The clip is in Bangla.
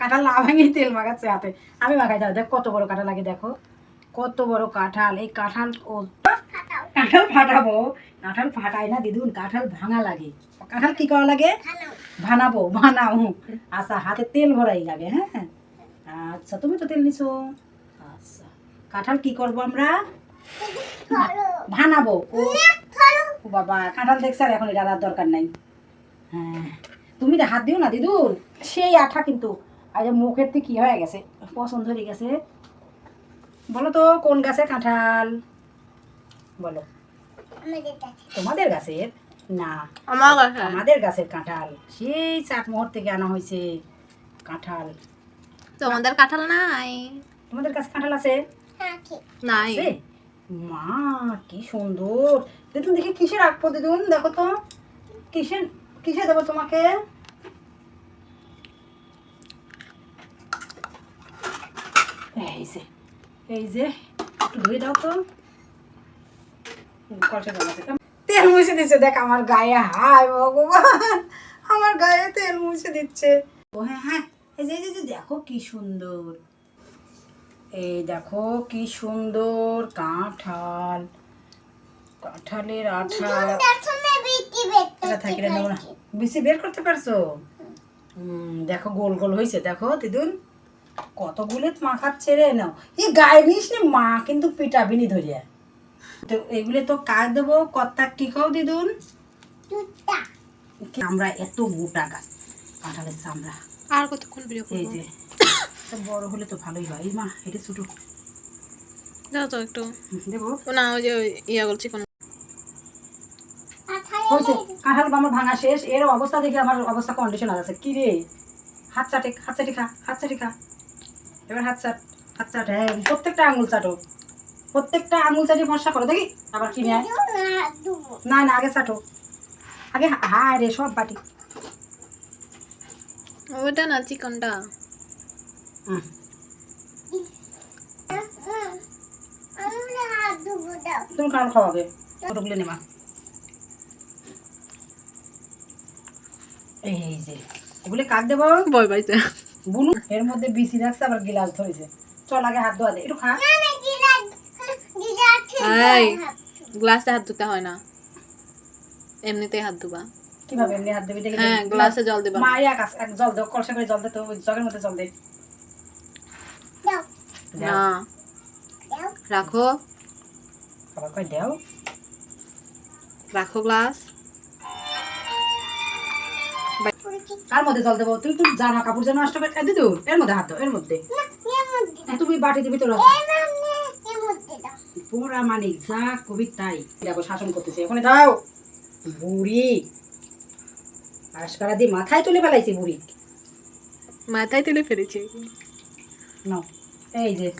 কাঁঠাল না ভেঙে তেল মাখাচ্ছে হাতে। আমি মাখাই দাও দেখ কত বড় কাঁঠাল লাগে দেখো। কত বড় কাঁঠাল এই কাঁঠাল ও কাঁঠাল ফাটাবো। কাঁঠাল ফাটাই না দিদুন কাঁঠাল ভাঙা লাগে। কাঁঠাল কি করা লাগে? বানাবো বানাবো আচ্ছা হাতে তেল ভরাই লাগে হ্যাঁ? আচ্ছা তুমি তো তেল নিছো। আচ্ছা কাঁঠাল কি করব আমরা? ভানাবো। ও ও বাবা কাঁঠাল দেখছে আর এখন এটা দরকার নাই। হ্যাঁ তুমি তো হাত দিও না দিদুন। সেই আঠা কিন্তু। আর যে মুখের থেকে কি হয়ে গেছে? পছন্দ হয়ে গেছে। বলো তো কোন গাছের কাঁঠাল? বলো। তোমাদের গাছের? না। আমাদের গাছের কাঁঠাল। সেই চাটমোহর থেকে আনা হয়েছে কাঁঠাল। তোমাদের কাঁঠাল নাই? তোমাদের কাছে কাঁঠাল আছে? নাই। আছে? মা কি সুন্দর। দিদুন দেখি কিসে রাখব দিদুন? দেখো তো। কিসে কিসে দেবো তোমাকে? এই যে এই যে একটু ধুয়ে দাও তো। তেল মুছে দিচ্ছে দেখ আমার গায়ে। হায় ভগবান আমার গায়ে তেল মুছে দিচ্ছে। ও হ্যাঁ হ্যাঁ। এই যে এই যে, দেখো কি সুন্দর। এই দেখো কি সুন্দর কাঁঠাল। কাঁঠালের আঠা থাকি বের করতে পারছ? হুম, দেখো গোল গোল হয়েছে দেখো দিদুন। কতগুলো মাখাচ্ছে ছেড়ে নাও এই গায়ে নিস নে মা কিন্তু পিটাবিনি ধরিয়া। তো এগুলো তো কাজ দেবো? কত্তা কি খাও দিদুন আমরা এত মোটা গাছ কাঁঠালের চামড়া। আর কতক্ষণ ভিডিও এই যে বড় হলে তো ভালোই হয়। এই মা এটা ছোটো। যাও তো একটু। দেবো। না ওই যে ইয়া বলছি কোন হয়েছে। কাঁঠাল আমার ভাঙা শেষ। এর অবস্থা দেখে আমার অবস্থা কন্ডিশন আছে কি রে? হাত চাটে হাত চাটি খা হাত চাটি খা। এবার হাত চাট হাত চাট হ্যাঁ প্রত্যেকটা আঙুল চাটো। প্রত্যেকটা আঙুল চাটি ভরসা করো দেখি? আবার কিনে আয় না না আগে চাটো। আগে হায় রে সব বাটি। ওটা না চিকনটা। তুমি কারণ খাওয়াবে ওটুকুলে নেবা। এই যে এগুলি কাক দেবো? বই বাইতে বুনু এর মধ্যে বিসি রাখছে আবার গিলাস ধরেছে। চল আগে হাত ধোয়া দে। একটু খা। এই গ্লাসে হাত ধুতে হয় না। এমনিতে হাত ধুবা। কীভাবে এমনি হাত দেখে হ্যাঁ গ্লাসে জল দিবা। মা এক এক জল দাও কলসা করে জল দে তো জগের মধ্যে জল দে। না। রাখো। আবার কই দেও? রাখো গ্লাস। কার মধ্যে জল দেবো? তুই তুই জামা কাপড় যেন নষ্ট করে দিদু এর মধ্যে হাত দাও এর মধ্যে। তুমি বাটি দিবি তোর পুরা মানে যা কবি তাই। দেখো শাসন করতেছে। ওখানে দাও। বুড়ি। আশকারা দিয়ে মাথায় তুলে ফেলাইছে বুড়ি। মাথায় তুলে ফেলেছে। নাও এই যে।